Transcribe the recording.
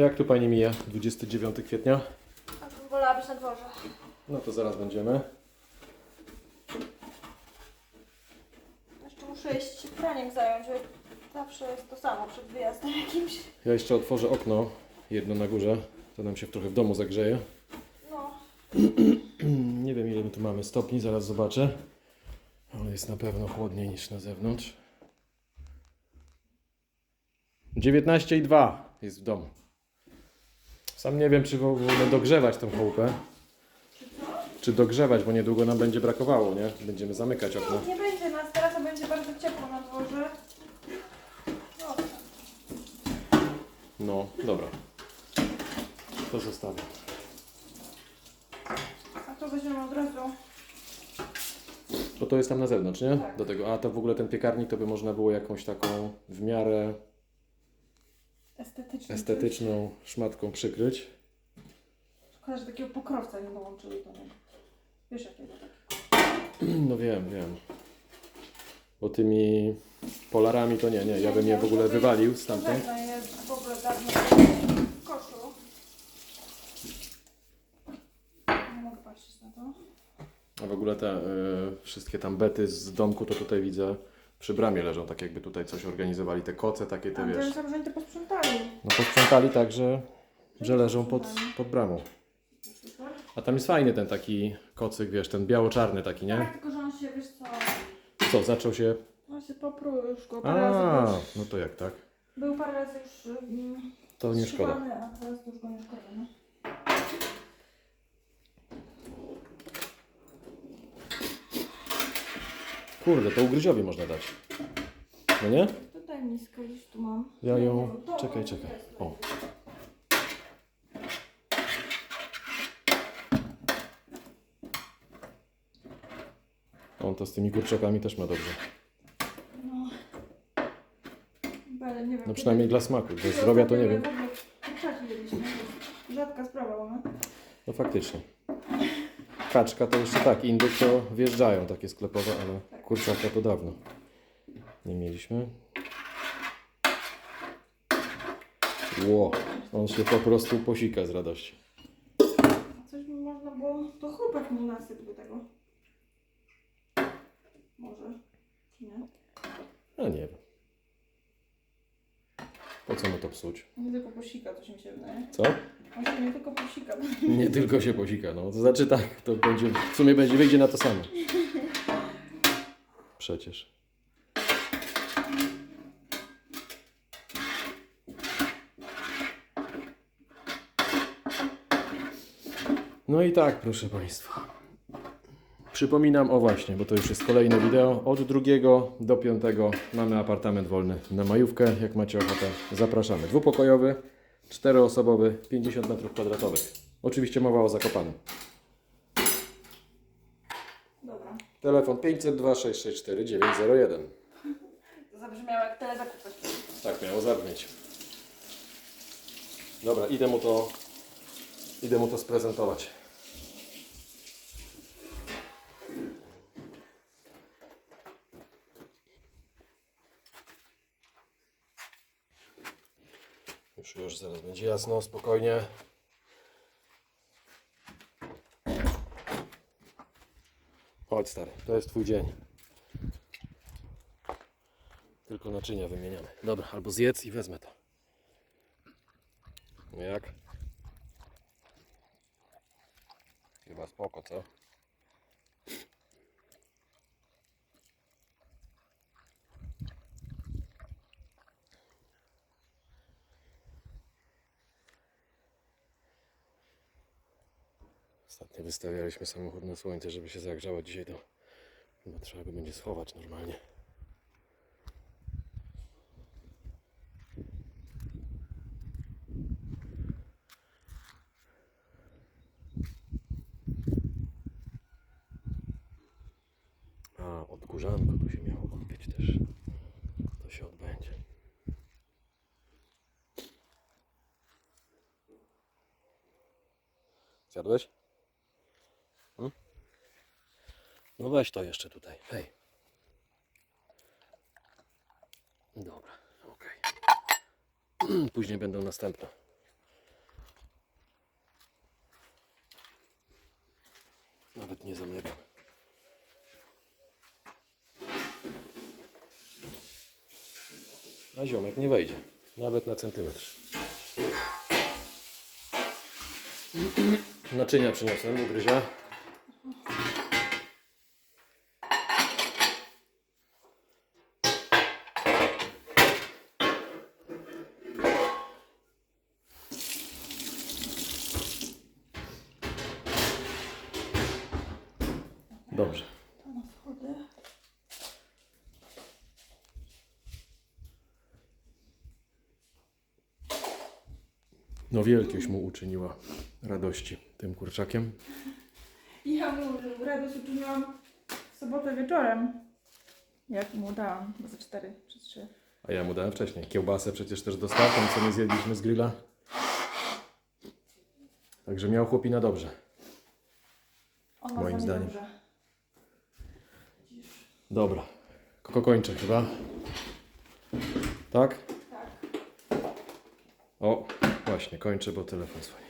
Jak tu Pani mija? 29 kwietnia? Wolałabyś na dworze. No to zaraz będziemy. Jeszcze muszę iść praniem zająć, bo zawsze jest to samo przed wyjazdem jakimś. Ja jeszcze otworzę okno, jedno na górze. To nam się trochę w domu zagrzeje. No, Nie wiem ile my tu mamy stopni, zaraz zobaczę. Ale jest na pewno chłodniej niż na zewnątrz. 19,2 jest w domu. Sam nie wiem, czy w ogóle dogrzewać tą chałupę. Czy dogrzewać, bo niedługo nam będzie brakowało, nie? Będziemy zamykać okno. nie będzie nas teraz, a będzie bardzo ciepło na dworze. No, No, dobra. To zostawię. a to weźmiemy od razu. Bo to jest tam na zewnątrz, nie? Tak. Do tego. A to w ogóle ten piekarnik to by można było jakąś taką w miarę Estetyczny. estetyczną szmatką przykryć. Szkoda, że takiego pokrowca nie dołączyli do niego. Wiesz jakiego takiego? No wiem, wiem. Bo tymi polarami to nie, nie. Ja bym je w ogóle wywalił stamtąd. Jest w ogóle dawno w koszu. Nie mogę patrzeć na to. A w ogóle te y, wszystkie tam bety z domku to tutaj widzę przy bramie leżą, tak jakby tutaj coś organizowali. Te koce takie, te A, to wiesz. już że oni to posprzątali. No posprzątali tak, że, że leżą pod, pod bramą. A tam jest fajny ten taki kocyk, wiesz, ten biało-czarny taki, nie? Tak, tylko że on się, wiesz co, Co, zaczął się... on się popruł już go parę razy. A, Już, no to jak tak? był parę razy już mm, To nie szkoda. a teraz już go nie szkoda, no. Kurde, to ugryziowi można dać. No nie? Tutaj nisko gdzieś tu mam. Ja ją... Czekaj, czekaj. O. On to z tymi kurczakami też ma dobrze. No. Ale nie wiem. No przynajmniej dla smaku. Dla zdrowia to nie wiem. Kurczaki jedliśmy. Rzadka sprawa u nas. No faktycznie. Kaczka to jeszcze tak, indyk to wjeżdżają takie sklepowe, ale kurczaka to dawno nie mieliśmy. Ło, on się po prostu posika z radości. Coś by można było, to chłopak mu nasypł tego. Może, czy nie? No nie wiem. Po co mu to psuć? Nie tylko posika, to się mi się wydaje. Co? Się nie tylko posika. Nie tylko się posika, no. To znaczy tak, to będzie, w sumie będzie, wyjdzie na to samo. Przecież. No i tak, proszę Państwa. Przypominam, o właśnie, bo to już jest kolejne wideo. Od drugiego do piątego mamy apartament wolny na majówkę. Jak macie ochotę, zapraszamy. Dwupokojowy, czteroosobowy, 50 m2. Oczywiście mowa o Zakopanem. Dobra. Telefon 502 664 901. To zabrzmiało jak telezakupy. Tak miało zabrzmieć. Dobra, idę mu to idę mu to sprezentować. Już, już, zaraz będzie jasno, spokojnie. Chodź stary, to jest twój dzień. Tylko naczynia wymieniamy. Dobra, albo zjedz i wezmę to. No jak? Chyba spoko, co? Ostatnio wystawialiśmy samochód na słońce, żeby się zagrzało. Dzisiaj to chyba trzeba go będzie schować normalnie. A, odkurzanko tu się miało odbyć też. To się odbędzie. Zjadłeś? No weź to jeszcze tutaj. Hej. Dobra, ok. Później będą następne. Nawet nie zamykam. A ziomek nie wejdzie. Nawet na centymetr. Naczynia przyniosłem do. Dobrze. To na. No wielkieś mu uczyniła radości tym kurczakiem. Ja mu radość uczyniłam w sobotę wieczorem. Jak mu dałam za 4 czy 3. A ja mu dałem wcześniej. Kiełbasę przecież też dostał, tą co my zjedliśmy z grilla. Także miał chłopina dobrze. On ma Moim zdaniem. dobrze. Dobra. Koko kończę chyba. Tak? Tak. O, właśnie, kończę, bo telefon dzwoni.